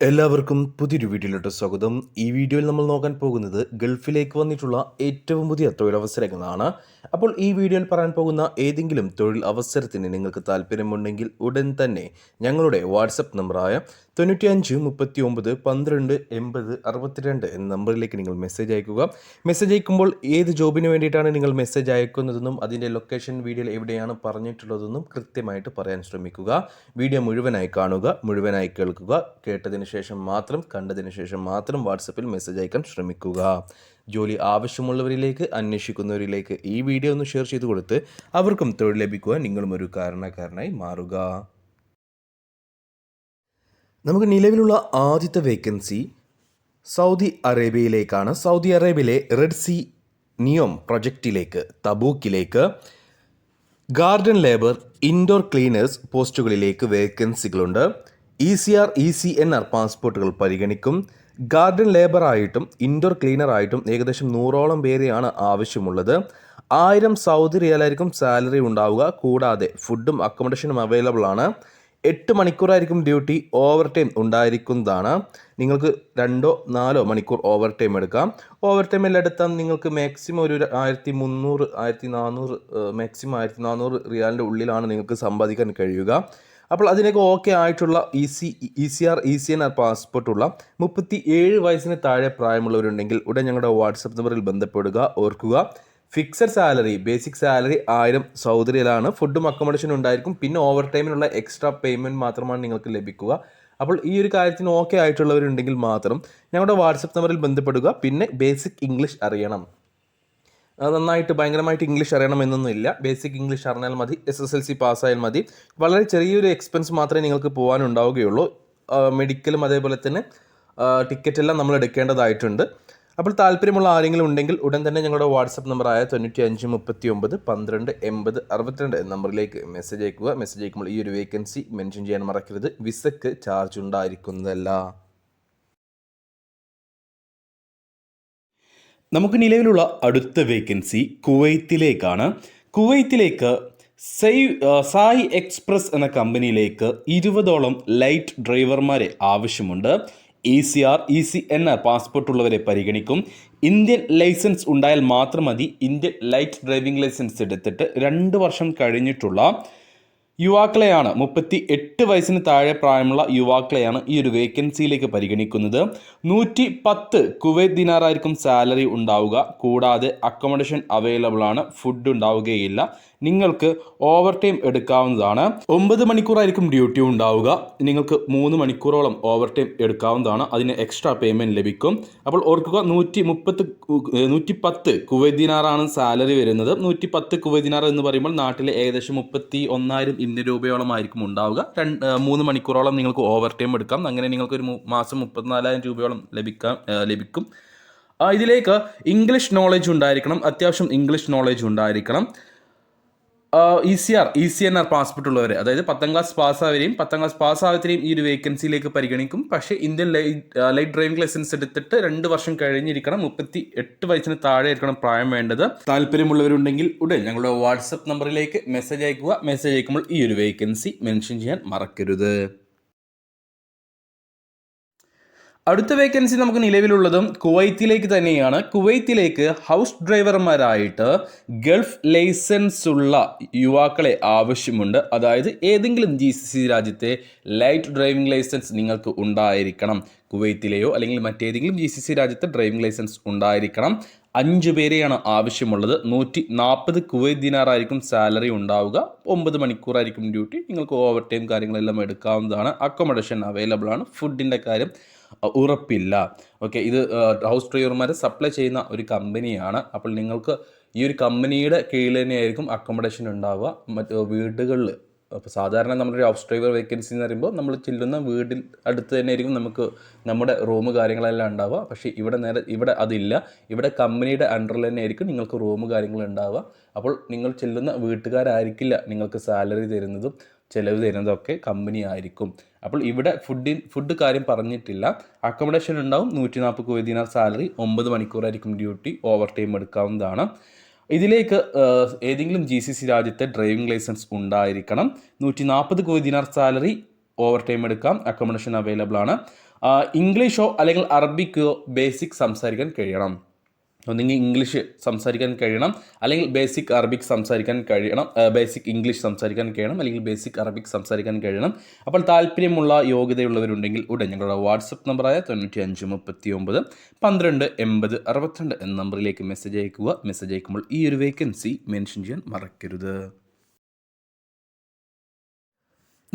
എല്ലാവർക്കും പുതിയൊരു വീഡിയോയിലോട്ട് സ്വാഗതം. ഈ വീഡിയോയിൽ നമ്മൾ നോക്കാൻ പോകുന്നത് ഗൾഫിലേക്ക് വന്നിട്ടുള്ള ഏറ്റവും പുതിയ തൊഴിലവസരങ്ങളാണ്. അപ്പോൾ ഈ വീഡിയോയിൽ പറയാൻ പോകുന്ന ഏതെങ്കിലും തൊഴിൽ അവസരത്തിന് നിങ്ങൾക്ക് താല്പര്യമുണ്ടെങ്കിൽ ഉടൻ തന്നെ ഞങ്ങളുടെ വാട്സപ്പ് നമ്പറായ തൊണ്ണൂറ്റിയഞ്ച് മുപ്പത്തി ഒമ്പത് പന്ത്രണ്ട് എൺപത് അറുപത്തിരണ്ട് എന്ന നമ്പറിലേക്ക് നിങ്ങൾ മെസ്സേജ് അയക്കുക. മെസ്സേജ് അയക്കുമ്പോൾ ഏത് ജോബിന് വേണ്ടിയിട്ടാണ് നിങ്ങൾ മെസ്സേജ് അയക്കുന്നതെന്നും അതിന്റെ ലൊക്കേഷൻ വീഡിയോയിൽ എവിടെയാണ് പറഞ്ഞിട്ടുള്ളതെന്നും കൃത്യമായിട്ട് പറയാൻ ശ്രമിക്കുക. വീഡിയോ മുഴുവനായി കാണുക മുഴുവനായി കേൾക്കുക. കേട്ടതിന് ശേഷം മാത്രം കണ്ടതിന് ശേഷം മാത്രം വാട്സപ്പിൽ മെസ്സേജ് അയക്കാൻ ശ്രമിക്കുക. ജോലി ആവശ്യമുള്ളവരിലേക്ക് അന്വേഷിക്കുന്നവരിലേക്ക് ഈ വീഡിയോ ഒന്ന് ഷെയർ ചെയ്ത് കൊടുത്ത് അവർക്കും തൊഴിൽ ലഭിക്കുവാൻ നിങ്ങളും ഒരു കാരണക്കാരനായി മാറുക. നമുക്ക് നിലവിലുള്ള ആദ്യത്തെ വേക്കൻസി സൗദി അറേബ്യയിലേക്കാണ്. സൗദി അറേബ്യയിലെ റെഡ് സി നിയോം പ്രൊജക്റ്റിലേക്ക് തബൂക്കിലേക്ക് ഗാർഡൻ ലേബർ ഇൻഡോർ ക്ലീനേഴ്സ് പോസ്റ്റുകളിലേക്ക് വേക്കൻസികളുണ്ട് E C R E C N R പാസ്പോർട്ടുകൾ പരിഗണിക്കും. ഗാർഡൻ ലേബറായിട്ടും ഇൻഡോർ ക്ലീനറായിട്ടും ഏകദേശം നൂറോളം പേരെയാണ് ആവശ്യമുള്ളത്. ആയിരം സൗദി റിയലായിരിക്കും സാലറി ഉണ്ടാവുക. കൂടാതെ ഫുഡും അക്കോമഡേഷനും അവൈലബിൾ ആണ്. എട്ട് മണിക്കൂറായിരിക്കും ഡ്യൂട്ടി ഓവർ ടൈം ഉണ്ടായിരിക്കുന്നതാണ്. നിങ്ങൾക്ക് രണ്ടോ നാലോ മണിക്കൂർ ഓവർ ടൈം എടുക്കാം. ഓവർ ടൈം എല്ലാം എടുത്താൽ നിങ്ങൾക്ക് മാക്സിമം ഒരു ആയിരത്തി മുന്നൂറ് ആയിരത്തി നാനൂറ് മാക്സിമം ആയിരത്തി നാനൂറ് റിയാലിന്റെ ഉള്ളിലാണ് നിങ്ങൾക്ക് സമ്പാദിക്കാൻ കഴിയുക. അപ്പോൾ അതിനൊക്കെ ഓക്കെ ആയിട്ടുള്ള E C E C R E C N R പാസ്പോർട്ടുള്ള മുപ്പത്തി ഏഴ് വയസ്സിന് താഴെ പ്രായമുള്ളവരുണ്ടെങ്കിൽ ഉടൻ ഞങ്ങളുടെ വാട്സപ്പ് നമ്പറിൽ ബന്ധപ്പെടുക ഓർക്കുക. ഫിക്സഡ് സാലറി ബേസിക് സാലറി ആയിരം സൗദരിയിലാണ് ഫുഡും അക്കോമഡേഷനും ഉണ്ടായിരിക്കും. പിന്നെ ഓവർ ടൈമിനുള്ള എക്സ്ട്രാ പേയ്മെന്റ് മാത്രമാണ് നിങ്ങൾക്ക് ലഭിക്കുക. അപ്പോൾ ഈ ഒരു കാര്യത്തിന് ഓക്കെ ആയിട്ടുള്ളവരുണ്ടെങ്കിൽ മാത്രം ഞങ്ങളുടെ വാട്സപ്പ് നമ്പറിൽ ബന്ധപ്പെടുക. പിന്നെ ബേസിക് ഇംഗ്ലീഷ് അറിയണം. നന്നായിട്ട് ഭയങ്കരമായിട്ട് ഇംഗ്ലീഷ് അറിയണമെന്നൊന്നുമില്ല ബേസിക് ഇംഗ്ലീഷ് അറിഞ്ഞാൽ മതി എസ് എസ് എൽ സി പാസ്സായാൽ മതി. വളരെ ചെറിയൊരു എക്സ്പെൻസ് മാത്രമേ നിങ്ങൾക്ക് പോകാനുണ്ടാവുകയുള്ളൂ. മെഡിക്കലും അതേപോലെ തന്നെ ടിക്കറ്റ് എല്ലാം നമ്മൾ എടുക്കേണ്ടതായിട്ടുണ്ട്. അപ്പോൾ താല്പര്യമുള്ള ആരെങ്കിലും ഉണ്ടെങ്കിൽ ഉടൻ തന്നെ ഞങ്ങളുടെ വാട്സപ്പ് നമ്പറായ തൊണ്ണൂറ്റി അഞ്ച് മുപ്പത്തി ഒമ്പത് പന്ത്രണ്ട് എൺപത് അറുപത്തിരണ്ട് നമ്പറിലേക്ക് മെസ്സേജ് അയക്കുക. മെസ്സേജ് അയക്കുമ്പോൾ ഈ ഒരു വേക്കൻസി മെൻഷൻ ചെയ്യാൻ മറക്കരുത്. വിസക്ക് ചാർജ് ഉണ്ടായിരിക്കുന്നതല്ല. നമുക്ക് നിലവിലുള്ള അടുത്ത വേക്കൻസി കുവൈത്തിലേക്കാണ്. കുവൈത്തിലേക്ക് സൈ സായി എക്സ്പ്രസ് എന്ന കമ്പനിയിലേക്ക് ഇരുപതോളം ലൈറ്റ് ഡ്രൈവർമാരെ ആവശ്യമുണ്ട്. E C R E C N R passport ഉള്ളവരെ പരിഗണിക്കും. ഇന്ത്യൻ ലൈസൻസ് ഉണ്ടായാൽ മാത്രം മതി. ഇന്ത്യൻ ലൈറ്റ് ഡ്രൈവിംഗ് ലൈസൻസ് എടുത്തിട്ട് രണ്ട് വർഷം കഴിഞ്ഞിട്ടുള്ള യുവാക്കളെയാണ് മുപ്പത്തി എട്ട് വയസ്സിന് താഴെ പ്രായമുള്ള യുവാക്കളെയാണ് ഈ ഒരു വേക്കൻസിയിലേക്ക് പരിഗണിക്കുന്നത്. നൂറ്റി പത്ത് കുവൈറ്റ് ദിനാറായിരിക്കും സാലറി ഉണ്ടാവുക. കൂടാതെ അക്കോമഡേഷൻ അവൈലബിൾ ആണ്. ഫുഡ് ഉണ്ടാവുകയില്ല. നിങ്ങൾക്ക് ഓവർ ടൈം എടുക്കാവുന്നതാണ്. ഒമ്പത് മണിക്കൂറായിരിക്കും ഡ്യൂട്ടി ഉണ്ടാവുക. നിങ്ങൾക്ക് മൂന്ന് മണിക്കൂറോളം ഓവർ ടൈം എടുക്കാവുന്നതാണ്. അതിന് എക്സ്ട്രാ പേയ്മെന്റ് ലഭിക്കും. അപ്പോൾ ഓർക്കുക നൂറ്റി മുപ്പത്ത് നൂറ്റി പത്ത് കുവൈറ്റ് ദിനാറാണ് സാലറി വരുന്നത്. നൂറ്റി പത്ത് കുവൈറ്റ് ദിനാർ എന്ന് പറയുമ്പോൾ നാട്ടിലെ ഏകദേശം മുപ്പത്തി ഒന്നായിരം ഇന്ത്യൻ രൂപയോളം ആയിരിക്കും ഉണ്ടാവുക. രണ്ട് മൂന്ന് മണിക്കൂറോളം നിങ്ങൾക്ക് ഓവർ ടൈം എടുക്കാം. അങ്ങനെ നിങ്ങൾക്ക് ഒരു മാസം മുപ്പത്തിനാലായിരം രൂപയോളം ലഭിക്കാം ലഭിക്കും. ഇതിലേക്ക് ഇംഗ്ലീഷ് നോളജ് ഉണ്ടായിരിക്കണം. അത്യാവശ്യം ഇംഗ്ലീഷ് നോളജ് ഉണ്ടായിരിക്കണം. E C R E C N R ഉള്ളവർ അതായത് പത്താം ക്ലാസ് പാസ്സാവരെയും പത്താം ക്ലാസ് പാസ്സാവത്തിനെയും ഈ ഒരു വേക്കൻസിയിലേക്ക് പരിഗണിക്കും. പക്ഷേ ഇന്ത്യൻ ലൈറ്റ് ഡ്രൈവിംഗ് ലൈസൻസ് എടുത്തിട്ട് രണ്ട് വർഷം കഴിഞ്ഞിരിക്കണം. മുപ്പത്തി എട്ട് വയസ്സിന് താഴെ ഇരിക്കണം പ്രായം വേണ്ടത്. താല്പര്യമുള്ളവരുണ്ടെങ്കിൽ ഉടൻ ഞങ്ങളുടെ വാട്സപ്പ് നമ്പറിലേക്ക് മെസ്സേജ് അയക്കുക. മെസ്സേജ് അയക്കുമ്പോൾ ഈ ഒരു വേക്കൻസി മെൻഷൻ ചെയ്യാൻ മറക്കരുത്. അടുത്ത വേക്കൻസി നമുക്ക് നിലവിലുള്ളതും കുവൈത്തിലേക്ക് തന്നെയാണ്. കുവൈത്തിലേക്ക് ഹൗസ് ഡ്രൈവർമാരായിട്ട് ഗൾഫ് ലൈസൻസ് ഉള്ള യുവാക്കളെ ആവശ്യമുണ്ട്. അതായത് ഏതെങ്കിലും ജി സി സി രാജ്യത്തെ ലൈറ്റ് ഡ്രൈവിംഗ് ലൈസൻസ് നിങ്ങൾക്ക് ഉണ്ടായിരിക്കണം. കുവൈത്തിലെയോ അല്ലെങ്കിൽ മറ്റേതെങ്കിലും ജി സി സി രാജ്യത്തെ ഡ്രൈവിംഗ് ലൈസൻസ് ഉണ്ടായിരിക്കണം. അഞ്ച് പേരെയാണ് ആവശ്യമുള്ളത്. നൂറ്റി നാൽപ്പത് കുവൈത്ത് ദിനാറായിരിക്കും സാലറി ഉണ്ടാവുക. ഒമ്പത് മണിക്കൂറായിരിക്കും ഡ്യൂട്ടി നിങ്ങൾക്ക് ഓവർ ടൈം കാര്യങ്ങളെല്ലാം എടുക്കാവുന്നതാണ്. അക്കോമഡേഷൻ അവൈലബിൾ ആണ്. ഫുഡിന്റെ കാര്യം ഉറപ്പില്ല. ഓക്കെ ഇത് ഹൗസ് ഡ്രൈവർമാരെ സപ്ലൈ ചെയ്യുന്ന ഒരു കമ്പനിയാണ് അപ്പോൾ നിങ്ങൾക്ക് ഈ ഒരു കമ്പനിയുടെ കീഴിൽ തന്നെയായിരിക്കും അക്കോമഡേഷൻ ഉണ്ടാവുക. മറ്റ് വീടുകളിൽ അപ്പോൾ സാധാരണ നമ്മളൊരു ഹൗസ് ഡ്രൈവർ വേക്കൻസി എന്ന് പറയുമ്പോൾ നമ്മൾ ചെല്ലുന്ന വീടിൽ അടുത്ത് തന്നെ ആയിരിക്കും നമുക്ക് നമ്മുടെ റൂം കാര്യങ്ങളെല്ലാം ഉണ്ടാവുക. പക്ഷേ ഇവിടെ നേരെ ഇവിടെ അതില്ല. ഇവിടെ കമ്പനിയുടെ അണ്ടറിൽ തന്നെ ആയിരിക്കും നിങ്ങൾക്ക് റൂം കാര്യങ്ങൾ ഉണ്ടാവുക. അപ്പോൾ നിങ്ങൾ ചെല്ലുന്ന വീട്ടുകാരായിരിക്കില്ല നിങ്ങൾക്ക് സാലറി തരുന്നതും. ചിലവ് തരുന്നതൊക്കെ കമ്പനി ആയിരിക്കും. അപ്പോൾ ഇവിടെ ഫുഡിൻ ഫുഡ് കാര്യം പറഞ്ഞിട്ടില്ല. അക്കോമഡേഷൻ ഉണ്ടാവും. നൂറ്റി നാൽപ്പത് കോടി ദിനാർ സാലറി ഒമ്പത് മണിക്കൂറായിരിക്കും ഡ്യൂട്ടി ഓവർ ടൈം എടുക്കാവുന്നതാണ്. ഇതിലേക്ക് ഏതെങ്കിലും ജി സി സി രാജ്യത്തെ ഡ്രൈവിംഗ് ലൈസൻസ് ഉണ്ടായിരിക്കണം. നൂറ്റി നാൽപ്പത് കോടി ദിനാർ സാലറി ഓവർ ടൈം എടുക്കാം. അക്കോമഡേഷൻ അവൈലബിൾ ആണ്. ഇംഗ്ലീഷോ അല്ലെങ്കിൽ അറബിക്കോ ബേസിക് സംസാരിക്കാൻ കഴിയണം. ഒന്നെങ്കിൽ ഇംഗ്ലീഷ് സംസാരിക്കാൻ കഴിയണം. അല്ലെങ്കിൽ ബേസിക് അറബിക് സംസാരിക്കാൻ കഴിയണം. ബേസിക് ഇംഗ്ലീഷ് സംസാരിക്കാൻ കഴിയണം. അല്ലെങ്കിൽ ബേസിക് അറബിക് സംസാരിക്കാൻ കഴിയണം. അപ്പോൾ താല്പര്യമുള്ള യോഗ്യതയുള്ളവരുണ്ടെങ്കിൽ ഉടൻ ഞങ്ങളുടെ വാട്സപ്പ് നമ്പറായ തൊണ്ണൂറ്റി അഞ്ച് മുപ്പത്തി ഒമ്പത് പന്ത്രണ്ട് എൺപത് അറുപത്തിരണ്ട് എന്ന നമ്പറിലേക്ക് മെസ്സേജ് അയക്കുക മെസ്സേജ് അയക്കുമ്പോൾ ഈ ഒരു വേക്കൻസി മെൻഷൻ ചെയ്യാൻ മറക്കരുത്.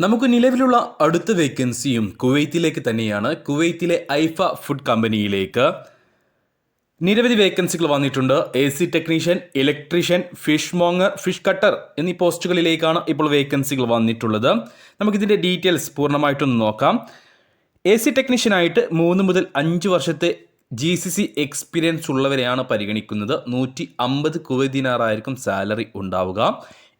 നമുക്ക് നിലവിലുള്ള അടുത്ത വേക്കൻസിയും കുവൈത്തിലേക്ക് തന്നെയാണ്. കുവൈത്തിലെ ഐഫ ഫുഡ് കമ്പനിയിലേക്ക് നിരവധി വേക്കൻസികൾ വന്നിട്ടുണ്ട്. A C technician electrician fishmonger fish cutter എന്നീ പോസ്റ്റുകളിലേക്കാണ് ഇപ്പോൾ വേക്കൻസികൾ വന്നിട്ടുള്ളത്. നമുക്കിതിന്റെ ഡീറ്റെയിൽസ് പൂർണമായിട്ടൊന്ന് നോക്കാം. എ സി ടെക്നീഷ്യനായിട്ട് മൂന്ന് മുതൽ അഞ്ച് വർഷത്തെ ജി സി സി എക്സ്പീരിയൻസ് ഉള്ളവരെയാണ് പരിഗണിക്കുന്നത്. നൂറ്റി അമ്പത് കുവൈദിനാറായിരിക്കും സാലറി ഉണ്ടാവുക.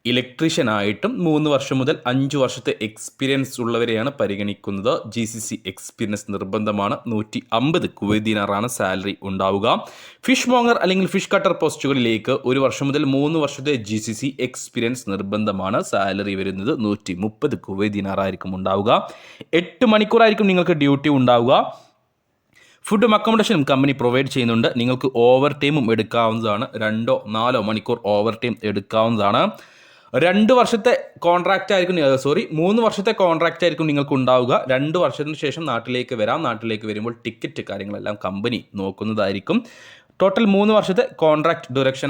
ഇലക്ട്രീഷ്യനായിട്ടും മൂന്ന് വർഷം മുതൽ അഞ്ച് വർഷത്തെ എക്സ്പീരിയൻസ് ഉള്ളവരെയാണ് പരിഗണിക്കുന്നത്. ജി സി സി എക്സ്പീരിയൻസ് നിർബന്ധമാണ്. നൂറ്റി അമ്പത് കുവൈദിനാറാണ് സാലറി ഉണ്ടാവുക. ഫിഷ് മോങ്ങർ അല്ലെങ്കിൽ ഫിഷ് കട്ടർ പോസ്റ്റുകളിലേക്ക് ഒരു വർഷം മുതൽ മൂന്ന് വർഷത്തെ ജി സി സി എക്സ്പീരിയൻസ് നിർബന്ധമാണ്. സാലറി വരുന്നത് നൂറ്റി മുപ്പത് കുവൈദിനാറായിരിക്കും ഉണ്ടാവുക. എട്ട് മണിക്കൂറായിരിക്കും നിങ്ങൾക്ക് ഡ്യൂട്ടി ഉണ്ടാവുക. ഫുഡും അക്കോമഡേഷനും കമ്പനി പ്രൊവൈഡ് ചെയ്യുന്നുണ്ട്. നിങ്ങൾക്ക് ഓവർ ടൈമും എടുക്കാവുന്നതാണ്. രണ്ടോ നാലോ മണിക്കൂർ ഓവർ ടൈം എടുക്കാവുന്നതാണ്. രണ്ട് വർഷത്തെ കോൺട്രാക്റ്റ് ആയിരിക്കും സോറി മൂന്ന് വർഷത്തെ കോൺട്രാക്റ്റ് ആയിരിക്കും നിങ്ങൾക്ക് ഉണ്ടാവുക. രണ്ട് വർഷത്തിന് ശേഷം നാട്ടിലേക്ക് വരാം. നാട്ടിലേക്ക് വരുമ്പോൾ ടിക്കറ്റ് കാര്യങ്ങളെല്ലാം കമ്പനി നോക്കുന്നതായിരിക്കും. ടോട്ടൽ മൂന്ന് വർഷത്തെ കോൺട്രാക്ട് ഡുറക്ഷൻ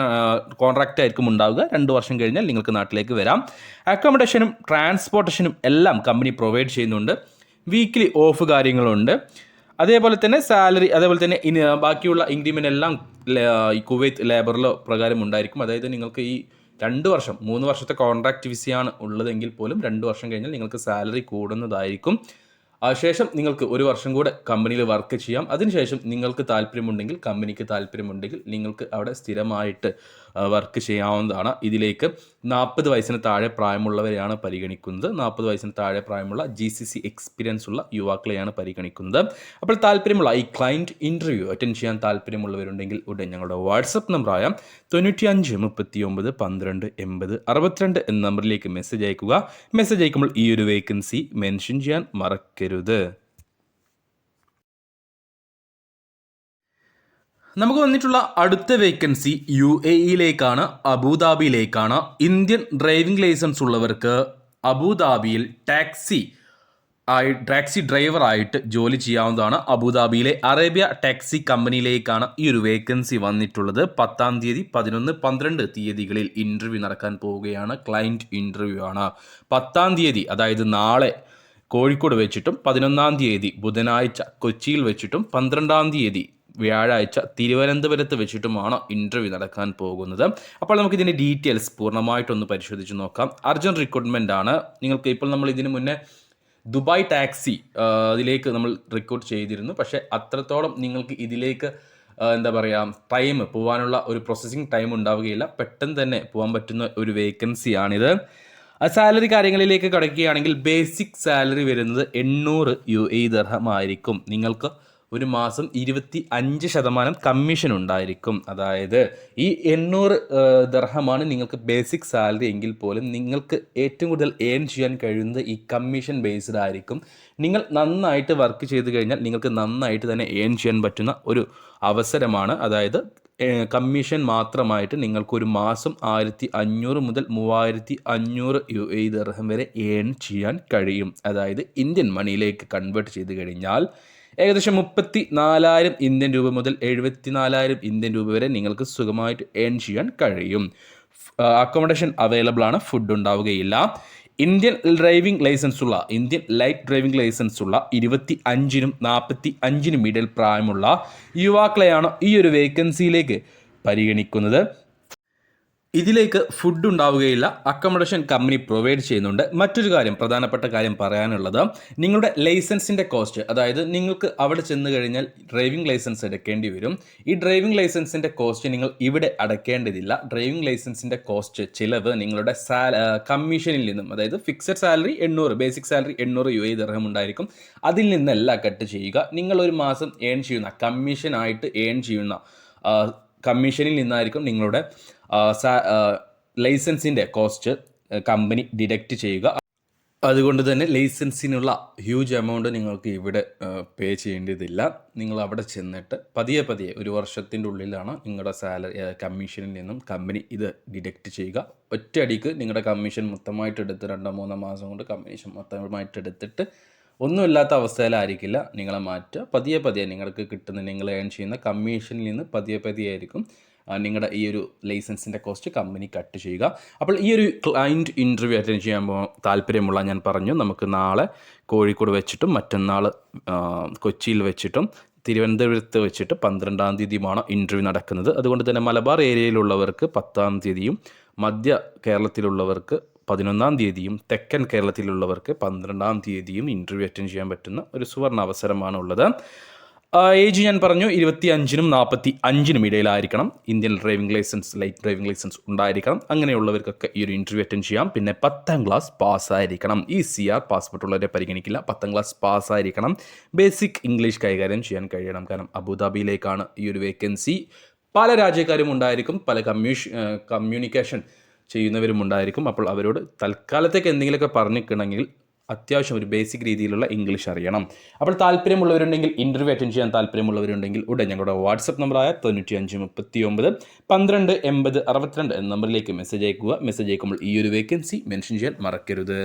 കോൺട്രാക്റ്റ് ആയിരിക്കും ഉണ്ടാവുക. രണ്ട് വർഷം കഴിഞ്ഞാൽ നിങ്ങൾക്ക് നാട്ടിലേക്ക് വരാം. അക്കോമഡേഷനും ട്രാൻസ്പോർട്ടേഷനും എല്ലാം കമ്പനി പ്രൊവൈഡ് ചെയ്യുന്നുണ്ട്. വീക്കിലി ഓഫ് കാര്യങ്ങളുണ്ട്. അതേപോലെ തന്നെ സാലറി അതേപോലെ തന്നെ ബാക്കിയുള്ള ഇൻക്രിമെന്റ് എല്ലാം കുവൈത്ത് ലേബറിലോ പ്രകാരം ഉണ്ടായിരിക്കും. അതായത് നിങ്ങൾക്ക് ഈ രണ്ട് വർഷം മൂന്ന് വർഷത്തെ കോൺട്രാക്ട് വിസയാണ് ഉള്ളതെങ്കിൽ പോലും രണ്ട് വർഷം കഴിഞ്ഞാൽ നിങ്ങൾക്ക് സാലറി കൂടുന്നതായിരിക്കും. ശേഷം നിങ്ങൾക്ക് ഒരു വർഷം കൂടെ കമ്പനിയിൽ വർക്ക് ചെയ്യാം. അതിനുശേഷം നിങ്ങൾക്ക് താല്പര്യമുണ്ടെങ്കിൽ കമ്പനിക്ക് താല്പര്യമുണ്ടെങ്കിൽ നിങ്ങൾക്ക് അവിടെ സ്ഥിരമായിട്ട് വർക്ക് ചെയ്യാവുന്നതാണ്. ഇതിലേക്ക് നാൽപ്പത് വയസ്സിന് താഴെ പ്രായമുള്ളവരെയാണ് പരിഗണിക്കുന്നത്. നാൽപ്പത് വയസ്സിന് താഴെ പ്രായമുള്ള ജി സി സി എക്സ്പീരിയൻസ് ഉള്ള യുവാക്കളെയാണ് പരിഗണിക്കുന്നത്. അപ്പോൾ താല്പര്യമുള്ള ഈ ക്ലയന്റ് ഇന്റർവ്യൂ അറ്റൻഡ് ചെയ്യാൻ താല്പര്യമുള്ളവരുണ്ടെങ്കിൽ ഉടൻ ഞങ്ങളുടെ വാട്സപ്പ് നമ്പറായ തൊണ്ണൂറ്റി അഞ്ച് മുപ്പത്തി ഒമ്പത് പന്ത്രണ്ട് എൺപത് അറുപത്തിരണ്ട് എന്ന നമ്പറിലേക്ക് മെസ്സേജ് അയക്കുക. മെസ്സേജ് അയക്കുമ്പോൾ ഈ ഒരു വേക്കൻസി മെൻഷൻ ചെയ്യാൻ മറക്കരുത്. നമുക്ക് വന്നിട്ടുള്ള അടുത്ത വേക്കൻസി യു എ ഇയിലേക്കാണ് അബുദാബിയിലേക്കാണ്. ഇന്ത്യൻ ഡ്രൈവിംഗ് ലൈസൻസ് ഉള്ളവർക്ക് അബുദാബിയിൽ ടാക്സി ആയി ടാക്സി ഡ്രൈവറായിട്ട് ജോലി ചെയ്യാവുന്നതാണ് അബുദാബിയിലെ അറേബ്യ ടാക്സി കമ്പനിയിലേക്കാണ് ഈ ഒരു വേക്കൻസി വന്നിട്ടുള്ളത്. പത്താം തീയതി പതിനൊന്ന് പന്ത്രണ്ട് തീയതികളിൽ ഇന്റർവ്യൂ നടക്കാൻ പോവുകയാണ്. ക്ലയന്റ് ഇന്റർവ്യൂ ആണ്. പത്താം തീയതി അതായത് നാളെ കോഴിക്കോട് വെച്ചിട്ടും പതിനൊന്നാം തീയതി ബുധനാഴ്ച കൊച്ചിയിൽ വെച്ചിട്ടും പന്ത്രണ്ടാം തീയതി വ്യാഴാഴ്ച തിരുവനന്തപുരത്ത് വെച്ചിട്ടുമാണ് ഇന്റർവ്യൂ നടക്കാൻ പോകുന്നത്. അപ്പോൾ നമുക്ക് ഇതിന്റെ ഡീറ്റെയിൽസ് പൂർണമായിട്ടൊന്ന് പരിശോധിച്ച് നോക്കാം. അർജന്റ് റിക്രൂട്ട്മെന്റ് ആണ്. നിങ്ങൾക്ക് ഇപ്പോൾ നമ്മൾ ഇതിന് മുന്നേ ദുബായ് ടാക്സി അതിലേക്ക് നമ്മൾ റിക്രൂട്ട് ചെയ്തിരുന്നു. പക്ഷേ അത്രത്തോളം നിങ്ങൾക്ക് ഇതിലേക്ക് എന്താ പറയുക ടൈം പോകാനുള്ള ഒരു പ്രോസസ്സിങ് ടൈം ഉണ്ടാവുകയില്ല. പെട്ടെന്ന് തന്നെ പോകാൻ പറ്റുന്ന ഒരു വേക്കൻസിയാണിത് സാലറി കാര്യങ്ങളിലേക്ക് കിടക്കുകയാണെങ്കിൽ ബേസിക് സാലറി വരുന്നത് എണ്ണൂറ് യു എ ദർഹമായിരിക്കും നിങ്ങൾക്ക് ഒരു മാസം ഇരുപത്തി അഞ്ച് ശതമാനം കമ്മീഷൻ ഉണ്ടായിരിക്കും. അതായത് ഈ എണ്ണൂറ് ദർഹമാണ് നിങ്ങൾക്ക് ബേസിക് സാലറി എങ്കിൽ പോലും നിങ്ങൾക്ക് ഏറ്റവും കൂടുതൽ ഏൺ ചെയ്യാൻ കഴിയുന്നത് ഈ കമ്മീഷൻ ബേസ്ഡ് ആയിരിക്കും. നിങ്ങൾ നന്നായിട്ട് വർക്ക് ചെയ്ത് കഴിഞ്ഞാൽ നിങ്ങൾക്ക് നന്നായിട്ട് തന്നെ ഏൺ ചെയ്യാൻ പറ്റുന്ന ഒരു അവസരമാണ്. അതായത് കമ്മീഷൻ മാത്രമായിട്ട് നിങ്ങൾക്ക് ഒരു മാസം ആയിരത്തി അഞ്ഞൂറ് മുതൽ മൂവായിരത്തി അഞ്ഞൂറ് യു എ ദർഹം വരെ ഏൺ ചെയ്യാൻ കഴിയും. അതായത് ഇന്ത്യൻ മണിയിലേക്ക് കൺവേർട്ട് ചെയ്ത് കഴിഞ്ഞാൽ ഏകദേശം മുപ്പത്തി നാലായിരം ഇന്ത്യൻ രൂപ മുതൽ എഴുപത്തി നാലായിരം ഇന്ത്യൻ രൂപ വരെ നിങ്ങൾക്ക് സുഖമായിട്ട് ഏൺ ചെയ്യാൻ കഴിയും. അക്കോമഡേഷൻ അവൈലബിൾ ആണ്. ഫുഡ് ഉണ്ടാവുകയില്ല. ഇന്ത്യൻ ഡ്രൈവിംഗ് ലൈസൻസ് ഉള്ള ഇന്ത്യൻ ലൈറ്റ് ഡ്രൈവിംഗ് ലൈസൻസ് ഉള്ള ഇരുപത്തി അഞ്ചിനും നാൽപ്പത്തി അഞ്ചിനും ഇടയിൽ പ്രായമുള്ള യുവാക്കളെയാണ് ഈ ഒരു വേക്കൻസിയിലേക്ക് പരിഗണിക്കുന്നത്. ഇതിലേക്ക് ഫുഡ് ഉണ്ടാവുകയില്ല. അക്കോമഡേഷൻ കമ്പനി പ്രൊവൈഡ് ചെയ്യുന്നുണ്ട്. മറ്റൊരു കാര്യം പ്രധാനപ്പെട്ട കാര്യം പറയാനുള്ളത് നിങ്ങളുടെ ലൈസൻസിന്റെ കോസ്റ്റ് അതായത് നിങ്ങൾക്ക് അവിടെ ചെന്ന് കഴിഞ്ഞാൽ ഡ്രൈവിംഗ് ലൈസൻസ് എടുക്കേണ്ടി വരും. ഈ ഡ്രൈവിംഗ് ലൈസൻസിന്റെ കോസ്റ്റ് നിങ്ങൾ ഇവിടെ അടയ്ക്കേണ്ടതില്ല. ഡ്രൈവിംഗ് ലൈസൻസിന്റെ കോസ്റ്റ് ചിലവ് നിങ്ങളുടെ കമ്മീഷനിൽ നിന്നും അതായത് ഫിക്സഡ് സാലറി എണ്ണൂറ് ബേസിക് സാലറി എണ്ണൂറ് യു എ ദർഹം ഉണ്ടായിരിക്കും. അതിൽ നിന്നല്ല കട്ട് ചെയ്യുക. നിങ്ങൾ ഒരു മാസം ഏൺ ചെയ്യുന്ന കമ്മീഷനായിട്ട് ഏൺ ചെയ്യുന്ന കമ്മീഷനിൽ നിന്നായിരിക്കും നിങ്ങളുടെ ലൈസൻസിന്റെ കോസ്റ്റ് കമ്പനി ഡിഡക്റ്റ് ചെയ്യുക. അതുകൊണ്ട് തന്നെ ലൈസൻസിനുള്ള ഹ്യൂജ് എമൗണ്ട് നിങ്ങൾക്ക് ഇവിടെ പേ ചെയ്യേണ്ടതില്ല. നിങ്ങൾ അവിടെ ചെന്നിട്ട് പതിയെ പതിയെ ഒരു വർഷത്തിന്റെ ഉള്ളിലാണ് നിങ്ങളുടെ സാലറി കമ്മീഷനിൽ നിന്നും കമ്പനി ഇത് ഡിഡക്റ്റ് ചെയ്യുക. ഒറ്റയടിക്ക് നിങ്ങളുടെ കമ്മീഷൻ മൊത്തമായിട്ട് എടുത്ത് രണ്ടോ മൂന്നോ മാസം കൊണ്ട് കമ്മീഷൻ മൊത്തമായിട്ട് എടുത്തിട്ട് ഒന്നുമില്ലാത്ത അവസ്ഥയിലായിരിക്കില്ല. നിങ്ങളെ മാറ്റുക. പതിയെ പതിയെ നിങ്ങൾക്ക് കിട്ടുന്ന നിങ്ങൾ ഏൺ ചെയ്യുന്ന കമ്മീഷനിൽ നിന്ന് പതിയെ പതിയെ ആയിരിക്കും നിങ്ങളുടെ ഈ ഒരു ലൈസൻസിന്റെ കോസ്റ്റ് കമ്പനി കട്ട് ചെയ്യുക. അപ്പോൾ ഈ ഒരു ക്ലയന്റ് ഇന്റർവ്യൂ അറ്റൻഡ് ചെയ്യാൻ പോ താല്പര്യമുള്ള ഞാൻ പറഞ്ഞു. നമുക്ക് നാളെ കോഴിക്കോട് വെച്ചിട്ടും മറ്റന്നാൾ കൊച്ചിയിൽ വെച്ചിട്ടും തിരുവനന്തപുരത്ത് വെച്ചിട്ട് പന്ത്രണ്ടാം തീയതിയുമാണ് ഇന്റർവ്യൂ നടക്കുന്നത്. അതുകൊണ്ട് തന്നെ മലബാർ ഏരിയയിലുള്ളവർക്ക് പത്താം തീയതിയും മധ്യ കേരളത്തിലുള്ളവർക്ക് പതിനൊന്നാം തീയതിയും തെക്കൻ കേരളത്തിലുള്ളവർക്ക് പന്ത്രണ്ടാം തീയതിയും ഇന്റർവ്യൂ അറ്റൻഡ് ചെയ്യാൻ പറ്റുന്ന ഒരു സുവർണ അവസരമാണ് ഉള്ളത് ഏജ് ഞാൻ പറഞ്ഞു ഇരുപത്തി അഞ്ചിനും നാൽപ്പത്തി അഞ്ചിനും ഇടയിലായിരിക്കണം. Indian driving licence light driving licence ഉണ്ടായിരിക്കണം. അങ്ങനെയുള്ളവർക്കൊക്കെ ഈ ഒരു ഇന്റർവ്യൂ അറ്റൻഡ് ചെയ്യാം. പിന്നെ പത്താം ക്ലാസ് പാസ്സായിരിക്കണം ഈ സി ആർ പാസ്പോർട്ട് ഉള്ളവരെ പരിഗണിക്കില്ല. പത്താം ക്ലാസ് പാസ്സായിരിക്കണം ബേസിക് ഇംഗ്ലീഷ് കൈകാര്യം ചെയ്യാൻ കഴിയണം. കാരണം അബുദാബിയിലേക്കാണ് ഈ ഒരു വേക്കൻസി പല രാജ്യക്കാരും ഉണ്ടായിരിക്കും. പല കമ്മ്യൂഷ് കമ്മ്യൂണിക്കേഷൻ ചെയ്യുന്നവരും ഉണ്ടായിരിക്കും അപ്പോൾ അവരോട് തൽക്കാലത്തേക്ക് എന്തെങ്കിലുമൊക്കെ പറഞ്ഞിക്കണമെങ്കിൽ അത്യാവശ്യം ഒരു ബേസിക് രീതിയിലുള്ള ഇംഗ്ലീഷ് അറിയണം. അപ്പോൾ താല്പര്യമുള്ളവരുണ്ടെങ്കിൽ ഇന്റർവ്യൂ അറ്റൻഡ് ചെയ്യാൻ താല്പര്യമുള്ളവരുണ്ടെങ്കിൽ ഉടൻ ഞങ്ങളുടെ വാട്സപ്പ് നമ്പറായ തൊണ്ണൂറ്റി അഞ്ച് മുപ്പത്തി ഒമ്പത് പന്ത്രണ്ട് എൺപത് അറുപത്തിരണ്ട് എന്ന നമ്പറിലേക്ക് മെസ്സേജ് അയക്കുക. മെസ്സേജ് അയക്കുമ്പോൾ ഈ ഒരു വേക്കൻസി മെൻഷൻ ചെയ്യാൻ മറക്കരുത്.